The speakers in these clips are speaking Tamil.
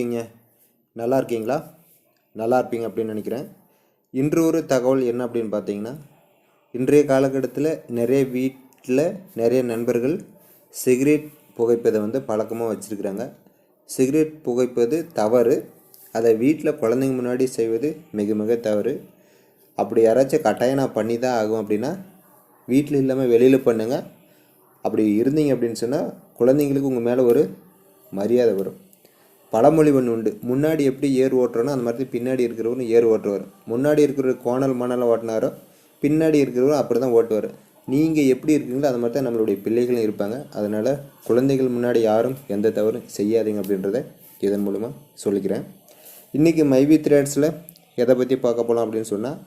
இருக்கீங்க? நல்லா இருக்கீங்களா? நல்லா இருப்பீங்க அப்படின்னு நினைக்கிறேன். இன்று ஒரு தகவல் என்ன அப்படின்னு பார்த்தீங்கன்னா இன்றைய காலகட்டத்தில் நிறைய வீட்டில் நிறைய நண்பர்கள் சிகரெட் புகைப்பதை வந்து பழக்கமாக வச்சுருக்கிறாங்க. சிகரெட் புகைப்பது தவறு. அதை வீட்டில் குழந்தைங்க முன்னாடி செய்வது மிக மிக தவறு. அப்படி யாராச்சும் கட்டாயம் நான் பண்ணி தான் ஆகும் அப்படின்னா வீட்டில் இல்லாமல் வெளியில் பண்ணுங்கள் அப்படி இருந்தீங்க அப்படின்னு சொன்னால் குழந்தைங்களுக்கு உங்கள் மேலே ஒரு மரியாதை வரும். பழமொழி ஒன்று உண்டு. முன்னாடி எப்படி ஏர் ஓட்டுறோனோ அந்த மாதிரி பின்னாடி இருக்கிறவரும் ஏர் ஓட்டுவார். முன்னாடி இருக்கிற கோணல் மணலை ஓட்டினாரோ பின்னாடி இருக்கிறவரும் அப்படி தான் ஓட்டுவார். நீங்கள் எப்படி இருக்கீங்களோ அது மாதிரி தான் நம்மளுடைய பிள்ளைகளும் இருப்பாங்க. அதனால் குழந்தைகள் முன்னாடி யாரும் எந்த தவறும் செய்யாதீங்க அப்படின்றத இதன் மூலமாக சொல்லிக்கிறேன். இன்றைக்கி மைவி த்ரேட்ஸில் எதை பற்றி பார்க்க போகலாம் அப்படின்னு சொன்னால்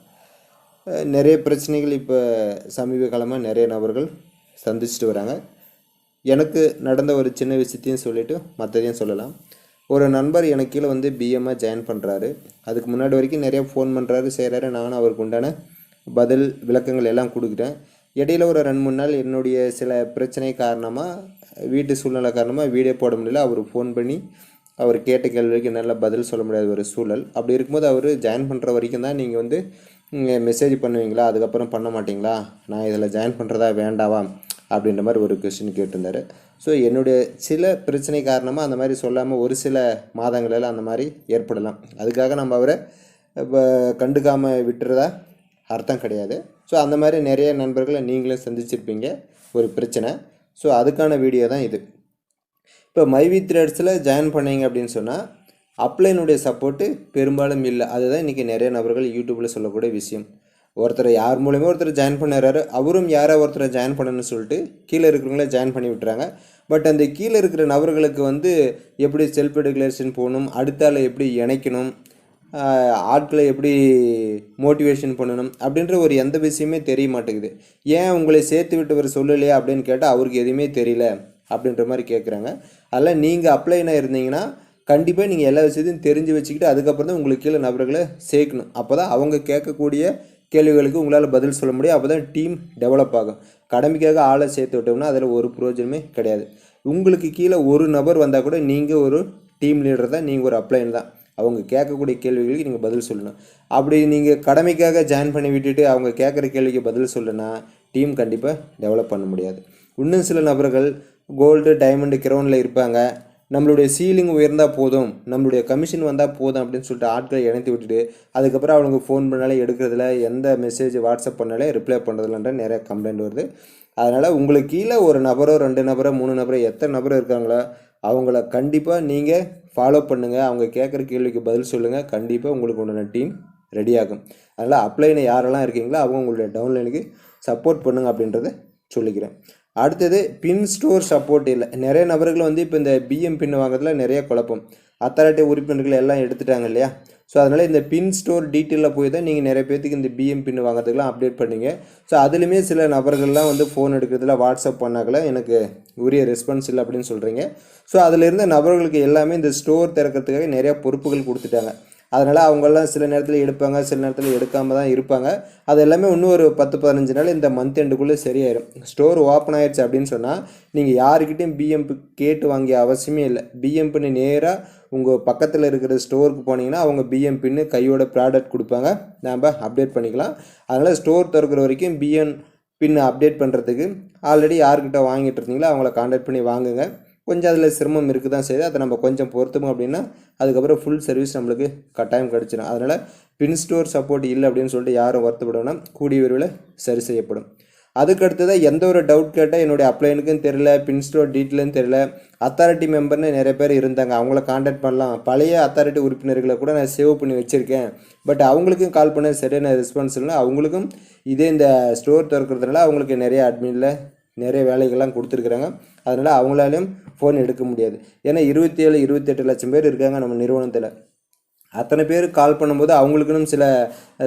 நிறைய பிரச்சனைகள் இப்போ சமீப காலமாக நிறைய நபர்கள் சந்திச்சுட்டு வராங்க. எனக்கு நடந்த ஒரு சின்ன விஷயத்தையும் சொல்லிவிட்டு மற்றதையும் சொல்லலாம். ஒரு நண்பர் எனக்கு கீழே வந்து பிஎம்மாக ஜாயின் பண்ணுறாரு அதுக்கு முன்னாடி வரைக்கும் நிறையா ஃபோன் பண்ணுறாரு செய்கிறாரு நானும் அவருக்கு உண்டான பதில் விளக்கங்கள் எல்லாம் கொடுக்குறேன் இடையில ஒரு ரெண்டு மூணு நாள் என்னுடைய சில பிரச்சனை காரணமாக வீட்டு சூழ்நிலை காரணமாக வீடியோ போட முடியல. அவர் ஃபோன் பண்ணி அவர் கேட்ட கேள்விக்கு என்னால் பதில் சொல்ல முடியாத ஒரு சூழல். அப்படி இருக்கும்போது அவர் ஜாயின் பண்ணுற வரைக்கும் தான் நீங்கள் வந்து மெசேஜ் பண்ணுவீங்களா? அதுக்கப்புறம் பண்ண மாட்டிங்களா? நான் இதில் ஜாயின் பண்ணுறதா வேண்டாவா? அப்படின்ற மாதிரி ஒரு கொஸ்டின் கேட்டிருந்தார். ஸோ என்னுடைய சில பிரச்சனை காரணமாக அந்த மாதிரி சொல்லாமல் ஒரு சில மாதங்களில் அந்த மாதிரி ஏற்படலாம். அதுக்காக நம்ம அவரை இப்போ கண்டுக்காமல் விட்டுறதா அர்த்தம் கிடையாது. ஸோ அந்த மாதிரி நிறைய நண்பர்களை நீங்களும் சந்திச்சிருப்பீங்க. ஒரு பிரச்சனை. ஸோ அதுக்கான வீடியோ தான் இது. இப்போ மைவி த்ரெட்ஸில் ஜாயின் பண்ணீங்க அப்படின்னு சொன்னால் அப்ளைனுடைய சப்போர்ட்டு பெரும்பாலும் இல்லை. அதுதான் இன்றைக்கி நிறைய நபர்கள் யூடியூப்பில் சொல்லக்கூடிய விஷயம். ஒருத்தர் யார் மூலியமாக ஒருத்தர் ஜாயின் பண்ணுறாரு அவரும் யாரோ ஒருத்தரை ஜாயின் பண்ணணும்னு சொல்லிட்டு கீழே இருக்கிறவங்கள ஜாயின் பண்ணி விட்டுறாங்க. பட் அந்த கீழே இருக்கிற நபர்களுக்கு வந்து எப்படி செல்ஃப் ரெகுலேஷன் போகணும் அடுத்த எப்படி இணைக்கணும் ஆட்களை எப்படி மோட்டிவேஷன் பண்ணணும் அப்படின்ற ஒரு எந்த விஷயமே தெரிய மாட்டேங்குது. ஏன் உங்களை சேர்த்து விட்டவர் சொல்லலையா அப்படின்னு கேட்டால் அவருக்கு எதுவுமே தெரியல அப்படின்ற மாதிரி கேட்குறாங்க அதில் நீங்கள் அப்ளைனாக இருந்தீங்கன்னா கண்டிப்பாக நீங்கள் எல்லா விஷயத்தையும் தெரிஞ்சு வச்சுக்கிட்டு அதுக்கப்புறம் தான் உங்களுக்கு கீழே நபர்களை சேர்க்கணும். அப்போ தான் அவங்க கேட்கக்கூடிய கேள்விகளுக்கு உங்களால் பதில் சொல்ல முடியும். அப்போ தான் டீம் டெவலப் ஆகும். கடமைக்காக ஆளை சேர்த்து விட்டோம்னா அதில் ஒரு பிரயோஜனமே கிடையாது. உங்களுக்கு கீழே ஒரு நபர் வந்தால் கூட நீங்கள் ஒரு டீம் லீடர் தான் நீங்கள் ஒரு அப்ளைன் தான். அவங்க கேட்கக்கூடிய கேள்விகளுக்கு நீங்கள் பதில் சொல்லணும். அப்படி நீங்கள் கடமைக்காக ஜாயின் பண்ணி விட்டுட்டு அவங்க கேட்குற கேள்விக்கு பதில் சொல்லனா டீம் கண்டிப்பாக டெவலப் பண்ண முடியாது. இன்னும் சில நபர்கள் கோல்டு டைமண்டு கிரவுண்டில் இருப்பாங்க. நம்மளுடைய சீலிங் உயர்ந்தால் போதும் நம்மளுடைய கமிஷன் வந்தால் போதும் அப்படின்னு சொல்லிட்டு ஆட்களை இணைத்து விட்டுட்டு அதுக்கப்புறம் அவங்க ஃபோன் பண்ணாலே எடுக்கிறதுல எந்த மெசேஜ் வாட்ஸ்அப் பண்ணாலே ரிப்ளை பண்ணுறதுலன்ற நிறைய கம்ப்ளைண்ட் வருது. அதனால் உங்களுக்கு கீழே ஒரு நபரோ ரெண்டு நபரோ மூணு நபரோ எத்தனை நபரோ இருக்காங்களோ அவங்கள கண்டிப்பாக நீங்கள் ஃபாலோ பண்ணுங்கள் அவங்க கேட்குற கேள்விக்கு பதில் சொல்லுங்கள் கண்டிப்பாக உங்களுக்கு உண்டான டீம் ரெடியாகும் அதனால் அப்ளைனை யாரெல்லாம் இருக்கீங்களோ அவங்க உங்களுடைய டவுன்லைனுக்கு சப்போர்ட் பண்ணுங்க அப்படின்றத சொல்லிக்கிறேன். அடுத்தது பின் ஸ்டோர் சப்போர்ட் இல்லை. நிறைய நபர்கள் வந்து இப்போ இந்த பிஎம் பின் வாங்குறதுல நிறைய குழப்பம். அத்தாரிட்டி உறுப்பினர்கள் எல்லாம் எடுத்துட்டாங்க இல்லையா? ஸோ அதனால் இந்த பின் ஸ்டோர் டீட்டெயிலில் போய் தான் நீங்கள் நிறைய பேர்த்துக்கு இந்த பிஎம் பின் வாங்குறதுக்குலாம் அப்டேட் பண்ணீங்க. ஸோ அதுலேயுமே சில நபர்கள்லாம் வந்து ஃபோன் எடுக்கிறதுல வாட்ஸ்அப் பண்ணாக்கல. எனக்கு உரிய ரெஸ்பான்ஸ் இல்லை அப்படின்னு சொல்கிறீங்க ஸோ அதில் இருந்த நபர்களுக்கு எல்லாமே இந்த ஸ்டோர் திறக்கிறதுக்காக நிறையா பொறுப்புகள் கொடுத்துட்டாங்க. அதனால் அவங்கெல்லாம் சில நேரத்தில் எடுப்பாங்க சில நேரத்தில் எடுக்காமல் தான் இருப்பாங்க. அது எல்லாமே இன்னும் ஒரு பத்து பதினஞ்சு நாள் இந்த மந்த் எண்டுக்குள்ளே சரியாயிடும் ஸ்டோர் ஓப்பன் ஆயிடுச்சு அப்படின்னு சொன்னால் நீங்கள் யாருக்கிட்டையும் பிஎம்பி கேட்டு வாங்கிய அவசியமே இல்லை. பிஎம்பின்னு நேராக உங்கள் பக்கத்தில் இருக்கிற ஸ்டோருக்கு போனீங்கன்னா அவங்க பிஎம் பின்னு கையோட ப்ராடக்ட் கொடுப்பாங்க. நாம் அப்டேட் பண்ணிக்கலாம். அதனால் ஸ்டோர் திறக்கிற வரைக்கும் பிஎன் பின் அப்டேட் பண்ணுறதுக்கு ஆல்ரெடி யார்கிட்ட வாங்கிட்டு இருந்தீங்களோ அவங்கள காண்டாக்ட் பண்ணி வாங்குங்க. கொஞ்சம் அதில் சிரமம் இருக்குது தான் செய்யுது. அதை நம்ம கொஞ்சம் பொறுத்தோம் அப்படின்னா அதுக்கப்புறம் ஃபுல் சர்வீஸ் நம்மளுக்கு கட்டாயம் கிடச்சிடும் அதனால் பின் ஸ்டோர் சப்போர்ட் இல்லை அப்படின்னு சொல்லிட்டு யாரும் வருத்தப்படணும் கூடிய விரைவில் சரி செய்யப்படும். அதுக்கு அடுத்ததாக எந்த ஒரு டவுட் கேட்டால் என்னுடைய அப்ளைனுக்கும் தெரில பின் ஸ்டோர் டீட்டெயிலும் தெரில அத்தாரிட்டி மெம்பர்னு நிறைய பேர் இருந்தாங்க. அவங்கள காண்டாக்ட் பண்ணலாம். பழைய அத்தாரிட்டி உறுப்பினர்களை கூட நான் சேவ் பண்ணி வச்சுருக்கேன். பட் அவங்களுக்கும் கால் பண்ண சரியான ரெஸ்பான்ஸ் இல்லை. அவங்களுக்கும் இதே இந்த ஸ்டோர் திறக்கிறதுனால அவங்களுக்கு நிறைய அட்மினில் நிறைய வேலைகள்லாம் கொடுத்துருக்குறாங்க. அதனால் அவங்களாலையும் ஃபோன் எடுக்க முடியாது. ஏன்னா இருபத்தி ஏழு இருபத்தெட்டு லட்சம் பேர் இருக்காங்க நம்ம நிறுவனத்தில். அத்தனை பேர் கால் பண்ணும்போது அவங்களுக்குன்னு சில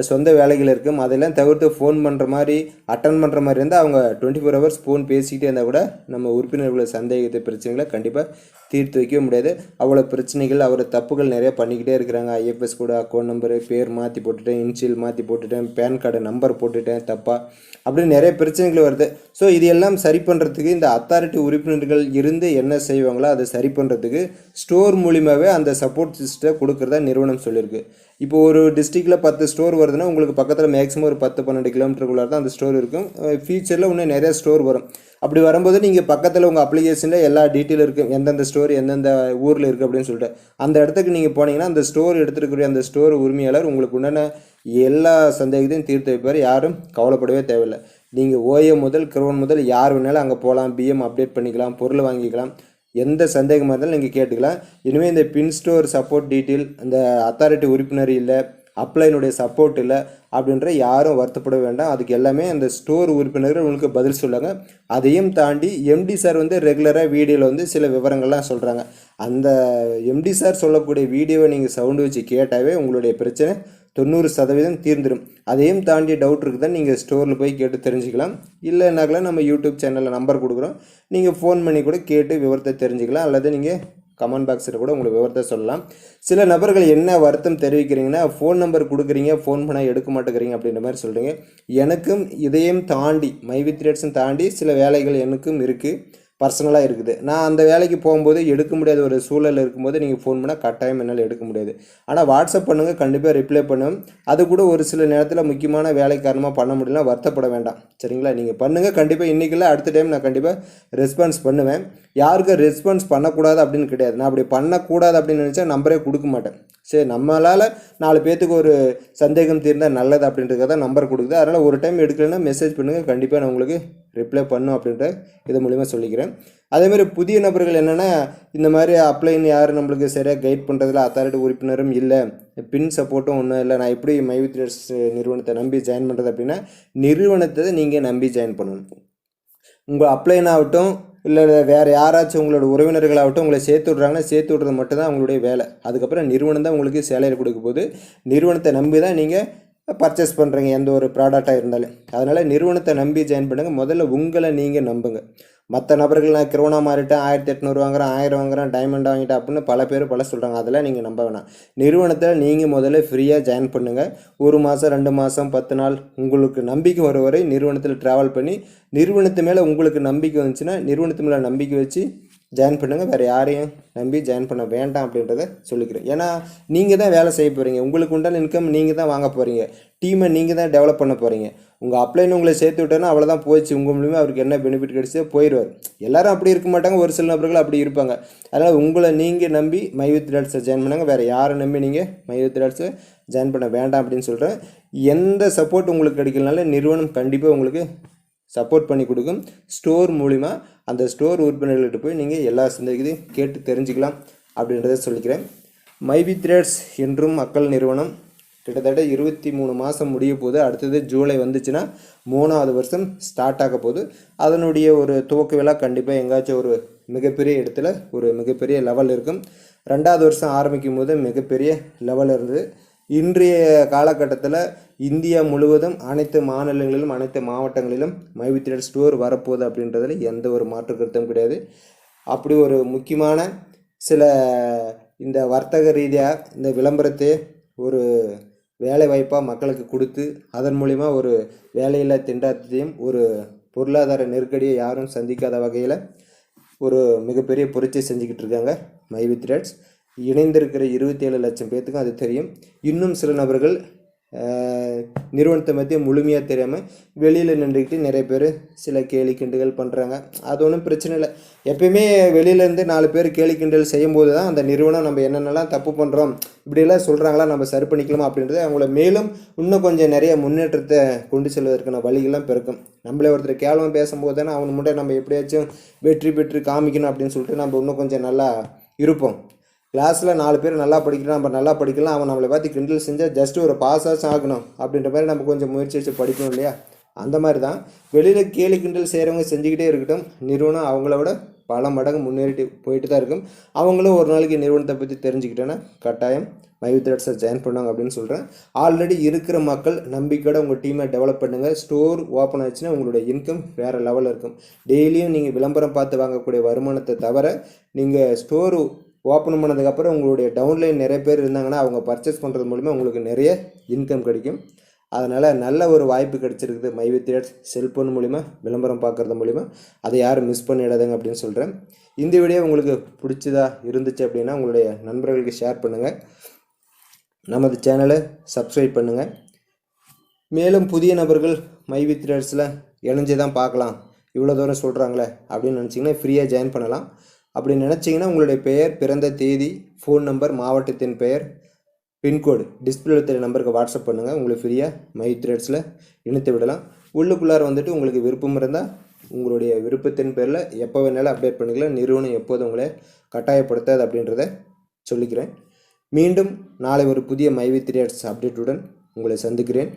சொந்த வேலைகள் இருக்கும். அதெல்லாம் தவிர்த்து ஃபோன் பண்ணுற மாதிரி அட்டன் பண்ணுற மாதிரி இருந்தால் அவங்க டுவெண்ட்டி ஃபோர் ஹவர்ஸ் ஃபோன் பேசிக்கிட்டே இருந்தால் கூட நம்ம உறுப்பினர்களை சந்தேகத்தை பிரச்சனைகளை கண்டிப்பாக தீர்த்து வைக்க முடியாது. அவ்வளோ பிரச்சனைகள் அவர் தப்புகள் நிறையா பண்ணிக்கிட்டே இருக்கிறாங்க. ஐஎஃப்எஸ் கூட அக்கௌண்ட் நம்பரு பேர் மாற்றி போட்டுட்டேன் இன்ஷியல் மாற்றி போட்டுட்டேன் பேன் கார்டு நம்பர் போட்டுட்டேன் தப்பாக அப்படின்னு நிறைய பிரச்சனைகள் வருது. ஸோ இது எல்லாம் சரி பண்ணுறதுக்கு இந்த அத்தாரிட்டி உறுப்பினர்கள் இருந்து என்ன செய்வாங்களோ அதை சரி பண்ணுறதுக்கு ஸ்டோர் மூலியமாகவே அந்த சப்போர்ட் சிஸ்டத்தை கொடுக்குறதா நிறுவனம் சொல்லியிருக்கு. இப்போ ஒரு டிஸ்ட்ரிக்டில் பத்து ஸ்டோர் வருதுன்னா உங்களுக்கு பக்கத்தில் மேக்ஸிமம் ஒரு பத்து பன்னெண்டு கிலோமீட்டருக்குள்ளே தான் அந்த ஸ்டோர் இருக்கும். ஃபியூச்சரில் இன்னும் நிறையா ஸ்டோர் வரும். அப்படி வரும்போது நீங்கள் பக்கத்தில் உங்கள் அப்ளிகேஷனில் எல்லா டீட்டெயில் இருக்கும் எந்தெந்த ஸ்டோர் எந்தெந்த ஊரில் இருக்குது அப்படின்னு சொல்லிட்டு. அந்த இடத்துக்கு நீங்கள் போனீங்கன்னா அந்த ஸ்டோர் எடுத்துருக்கக்கூடிய அந்த ஸ்டோர் உரிமையாளர் உங்களுக்கு உண்டான எல்லா சந்தேகத்தையும் தீர்த்து வைப்பார். யாரும் கவலைப்படவே தேவையில்லை. நீங்கள் ஓஏ முதல் கிரோன் முதல் யார் வேணாலும் அங்கே போகலாம். பிஎம் அப்டேட் பண்ணிக்கலாம். பொருள் வாங்கிக்கலாம். எந்த சந்தேகமாக இருந்தாலும் நீங்கள் கேட்டுக்கலாம். இனிமேல் இந்த பின் ஸ்டோர் சப்போர்ட் டீட்டெயில் இந்த அத்தாரிட்டி உறுப்பினர் இல்லை அப்ளைனுடைய சப்போர்ட் இல்லை அப்படின்ற யாரும் வருத்தப்பட வேண்டாம். அதுக்கு எல்லாமே அந்த ஸ்டோர் உறுப்பினர்கள் உங்களுக்கு பதில் சொல்லுவாங்க. அதையும் தாண்டி எம்டி சார் வந்து ரெகுலராக வீடியோவில் வந்து சில விவரங்கள்லாம் சொல்கிறாங்க அந்த எம்டி சார் சொல்லக்கூடிய வீடியோவை நீங்கள் சவுண்டு வச்சு கேட்டாவே உங்களுடைய பிரச்சனை தொண்ணூறு சதவீதம் தீர்ந்துடும் அதையும் தாண்டி டவுட் இருக்குதான் நீங்கள் ஸ்டோரில் போய் கேட்டு தெரிஞ்சுக்கலாம். இல்லைனாக்கெல்லாம் நம்ம யூடியூப் சேனலில் நம்பர் கொடுக்குறோம். நீங்கள் ஃபோன் பண்ணி கூட கேட்டு விவரத்தை தெரிஞ்சுக்கலாம். அல்லது நீங்கள் கமெண்ட் பாக்ஸில் கூட உங்களுக்கு விவரத்தை சொல்லலாம். சில நபர்கள் என்ன வருத்தம் தெரிவிக்கிறீங்கன்னா ஃபோன் நம்பர் கொடுக்குறீங்க ஃபோன் பண்ணால் எடுக்க மாட்டேங்கிறீங்க அப்படின்ற மாதிரி சொல்கிறீங்க எனக்கும் இதையும் தாண்டி மை வித் ரேட்ஸும் தாண்டி சில வேலைகள் எனக்கும் இருக்குது பர்சனலாக இருக்குது. நான் அந்த வேலைக்கு போகும்போது எடுக்க முடியாத ஒரு சூழல் இருக்கும்போது நீங்கள் ஃபோன் பண்ணால் கட்டாயம் என்னால் எடுக்க முடியாது. ஆனால் வாட்ஸ்அப் பண்ணுங்கள் கண்டிப்பாக ரிப்ளை பண்ணும். அது கூட ஒரு சில நேரத்தில் முக்கியமான வேலை காரணமாக பண்ண முடியலன்னா வருத்தப்பட வேண்டாம். சரிங்களா? நீங்கள் பண்ணுங்கள் கண்டிப்பாக இன்றைக்கில் அடுத்த டைம் நான் கண்டிப்பாக ரெஸ்பான்ஸ் பண்ணுவேன். யாருக்கும் ரெஸ்பான்ஸ் பண்ணக்கூடாது அப்படின்னு கிடையாது. நான் அப்படி பண்ணக்கூடாது அப்படின்னு நினச்சா நம்பரே கொடுக்க மாட்டேன். சரி நம்மளால் நாலு பேர்த்துக்கு ஒரு சந்தேகம் தீர்ந்தால் நல்லது அப்படின்றத நம்பர் கொடுக்குது. அதனால் ஒரு டைம் எடுக்கலைன்னா மெசேஜ் பண்ணுங்கள் கண்டிப்பாக நான் உங்களுக்கு ரிப்ளை பண்ணும் அப்படின்ற இது மூலிமா சொல்லிக்கிறேன். அதேமாதிரி புதிய நபர்கள் என்னென்னா இந்த மாதிரி அப்ளைன்னு யாரும் நம்மளுக்கு சரியாக கைட் பண்ணுறதில்ல அத்தாரிட்டி உறுப்பினரும் இல்லை. பின் சப்போர்ட்டும் ஒன்றும் இல்லை. நான் எப்படி மைவித்ரஸ் நிறுவனத்தை நம்பி ஜாயின் பண்ணுறது அப்படின்னா நிறுவனத்தை நீங்கள் நம்பி ஜாயின் பண்ணணும். உங்கள் அப்ளைன் ஆகட்டும் இல்லை வேறு யாராச்சும் உங்களோட உறவினர்களாகட்டும் உங்களை சேர்த்து விட்றாங்கன்னா சேர்த்து விட்றது மட்டும்தான் அவங்களுடைய வேலை. அதுக்கப்புறம் நிறுவனம் தான் உங்களுக்கு சேலையில் கொடுக்க போகுது. நிறுவனத்தை நம்பி தான் நீங்கள் பர்ச்சேஸ் பண்ணுறீங்க எந்த ஒரு ப்ராடக்டாக இருந்தாலும். அதனால் நிறுவனத்தை நம்பி ஜாயின் பண்ணுங்கள் முதல்ல உங்களை நீங்கள் நம்புங்க. மற்ற நபர்கள் நான் கிரோனா மாறிட்டேன் ஆயிரத்தி எட்நூறு வாங்குறேன் ஆயிரம் வாங்குறேன் டைமண்ட் வாங்கிட்டேன் அப்படின்னு பல பேர் பல சொல்கிறாங்க அதெல்லாம் நீங்கள் நம்ப வேணாம். நிறுவனத்தில் நீங்கள் முதல்ல ஃப்ரீயாக ஜாயின் பண்ணுங்கள் ஒரு மாதம் ரெண்டு மாதம் பத்து நாள் உங்களுக்கு நம்பிக்கை வர வரை நிறுவனத்தில் ட்ராவல் பண்ணி நிறுவனத்து மேலே உங்களுக்கு நம்பிக்கை வந்துச்சுன்னா நிறுவனத்து மேலே நம்பிக்கை வச்சு ஜாயின் பண்ணுங்கள் வேறு யாரையும் நம்பி ஜாயின் பண்ண வேண்டாம் அப்படின்றத சொல்லிக்கிறேன். ஏன்னா நீங்கள் தான் வேலை செய்ய போகிறீங்க உங்களுக்கு உண்டான இன்கம் நீங்கள் தான் வாங்க போகிறீங்க டீமை நீங்கள் தான் டெவலப் பண்ண போகிறீங்க உங்கள் அப்ளைன்னு உங்களை சேர்த்து விட்டோன்னா அவ்வளோதான் போயிடுச்சு உங்கள் மூலியமாக அவருக்கு என்ன பெனிஃபிட் கிடைச்சோ போயிடுவார் எல்லாரும் அப்படி இருக்க மாட்டாங்க. ஒரு சில நபர்கள் அப்படி இருப்பாங்க. அதனால் உங்களை நீங்கள் நம்பி மை வித் டாட்ஸை ஜாயின் பண்ணாங்க. வேறு யாரை நம்பி நீங்கள் மை வித் டாட்ஸை ஜாயின் பண்ண வேண்டாம் அப்படின்னு சொல்கிறேன் எந்த சப்போர்ட் உங்களுக்கு கிடைக்கலனாலும் நிறுவனம் கண்டிப்பாக உங்களுக்கு சப்போர்ட் பண்ணி கொடுக்கும். ஸ்டோர் மூலிமா அந்த ஸ்டோர் உறுப்பினர்கள்ட்ட போய் நீங்கள் எல்லா சந்தேகத்தையும் கேட்டு தெரிஞ்சுக்கலாம் அப்படின்றத சொல்லிக்கிறேன். மைபி த்ரேட்ஸ் என்றும் மக்கள் நிறுவனம் கிட்டத்தட்ட இருபத்தி மூணு மாதம் முடிய போது அடுத்தது ஜூலை வந்துச்சுன்னா மூணாவது வருஷம் ஸ்டார்ட் ஆக போகுது. அதனுடைய ஒரு துவக்க விழா கண்டிப்பாக எங்காச்சும் ஒரு மிகப்பெரிய இடத்துல ஒரு மிகப்பெரிய லெவல் இருக்கும். ரெண்டாவது வருஷம் ஆரம்பிக்கும் போது மிகப்பெரிய லெவல் இருந்தது. இன்றைய காலகட்டத்தில் இந்தியா முழுவதும் அனைத்து மாநிலங்களிலும் அனைத்து மாவட்டங்களிலும் மைவித்திரல் ஸ்டோர் வரப்போகுது அப்படின்றதுல எந்த ஒரு மாற்று கருத்தும் கிடையாது. அப்படி ஒரு முக்கியமான சில இந்த வர்த்தக ரீதியாக இந்த விளம்பரத்தை ஒரு வேலை வாய்ப்பாக மக்களுக்கு கொடுத்து அதன் மூலிமா ஒரு வேலையில்லா திண்டாட்டத்தையும் ஒரு பொருளாதார நெருக்கடியை யாரும் சந்திக்காத வகையில் ஒரு மிகப்பெரிய புரட்சி செஞ்சுக்கிட்டு இருக்காங்க மை வித் இணைந்திருக்கிற இருபத்தி ஏழு லட்சம் பேர்த்துக்கும் அது தெரியும். இன்னும் சில நபர்கள் நிறுவனத்தை மத்திய முழுமையாக தெரியாமல் வெளியில் நின்றுக்கிட்டு நிறைய பேர் சில கேலி கிண்டுகள் பண்ணுறாங்க அது ஒன்றும் பிரச்சனை இல்லை. எப்பயுமே வெளியிலேருந்து நாலு பேர் கேலி கிண்டல் செய்யும்போது தான் அந்த நிறுவனம் நம்ம என்னென்னலாம் தப்பு பண்ணுறோம் இப்படியெல்லாம் சொல்கிறாங்களா நம்ம சரி பண்ணிக்கலாமா அப்படின்றது அவங்கள மேலும் இன்னும் கொஞ்சம் நிறைய முன்னேற்றத்தை கொண்டு செல்வதற்கான வழிகள்லாம் பிறக்கும். நம்மளே ஒருத்தர் கேவலம் பேசும்போது தானே அவன் முன்னாடி நம்ம எப்படியாச்சும் வெற்றி பெற்று காமிக்கணும் அப்படின்னு சொல்லிட்டு நம்ம இன்னும் கொஞ்சம் நல்லா இருப்போம். கிளாஸில் நாலு பேர் நல்லா படிக்கிறோம் நம்ம நல்லா படிக்கலாம் அவன் நம்மளை பார்த்து கிண்டல் செஞ்சால் ஜஸ்ட் ஒரு பாஸ் ஆச்சும் ஆகணும் அப்படின்ற மாதிரி நம்ம கொஞ்சம் முயற்சி வச்சு படிக்கணும் இல்லையா? அந்த மாதிரி தான். வெளியில் கேலி கிண்டல் செய்கிறவங்க செஞ்சுக்கிட்டே இருக்கட்டும். நிறுவனம் அவங்களோட பல மடங்கு முன்னேறிட்டு போயிட்டு தான் இருக்கும். அவங்களும் ஒரு நாளைக்கு நிறுவனத்தை பற்றி தெரிஞ்சுக்கிட்டேன்னா கட்டாயம் மைவி த்ரெட்ஸை ஜாயின் பண்ணுவாங்க அப்படின்னு சொல்கிறேன் ஆல்ரெடி இருக்கிற மக்கள் நம்பிக்கையோட உங்கள் டீமை டெவலப் பண்ணுங்கள் ஸ்டோர் ஓப்பன் ஆச்சுன்னா உங்களுடைய இன்கம் வேறு லெவலில் இருக்கும். டெய்லியும் நீங்கள் விளம்பரம் பார்த்து வாங்கக்கூடிய வருமானத்தை தவிர நீங்கள் ஸ்டோர் ஓப்பன் பண்ணதுக்கப்புறம் உங்களுடைய டவுன்லைன் நிறைய பேர் இருந்தாங்கன்னா அவங்க பர்ச்சேஸ் பண்ணுறது மூலிமா உங்களுக்கு நிறைய இன்கம் கிடைக்கும். அதனால் நல்ல ஒரு வாய்ப்பு கிடைச்சிருக்குது. மைவி த்ரெட்ஸ் செல்ஃபோன் மூலிமா விளம்பரம் பார்க்குறது மூலிமா அதை யாரும் மிஸ் பண்ணிடாதுங்க அப்படின்னு சொல்கிறேன் இந்த வீடியோ உங்களுக்கு பிடிச்சதா இருந்துச்சு அப்படின்னா உங்களுடைய நண்பர்களுக்கு ஷேர் பண்ணுங்கள் நமது சேனலை சப்ஸ்கிரைப் பண்ணுங்கள் மேலும் புதிய நபர்கள் மை வித் ரேட்ஸில் இணைஞ்சு தான் பார்க்கலாம். இவ்வளோ தூரம் சொல்கிறாங்களே அப்படின்னு நினச்சிங்கன்னா ஃப்ரீயாக ஜாயின் பண்ணலாம். அப்படி நினச்சிங்கன்னா உங்களுடைய பெயர் பிறந்த தேதி ஃபோன் நம்பர் மாவட்டத்தின் பெயர் பின்கோடு டிஸ்பிளே தெரிய நம்பருக்கு வாட்ஸ்அப் பண்ணுங்கள் உங்களுக்கு ஃப்ரீயாக மை த்ரெட்ஸில் இணைத்து விடலாம். உள்ளுக்குள்ளார வந்துட்டு உங்களுக்கு விருப்பம் இருந்தால் உங்களுடைய விருப்பத்தின் பேரில் எப்போ வேணாலும் அப்டேட் பண்ணிக்கலாம். நிறுவனம் எப்போதும் உங்களை கட்டாயப்படுத்தாது அப்படின்றத சொல்லிக்கிறேன். மீண்டும் நாளை ஒரு புதிய மைவி த்ரீ அப்டேட்டுடன் உங்களை சந்திக்கிறேன்.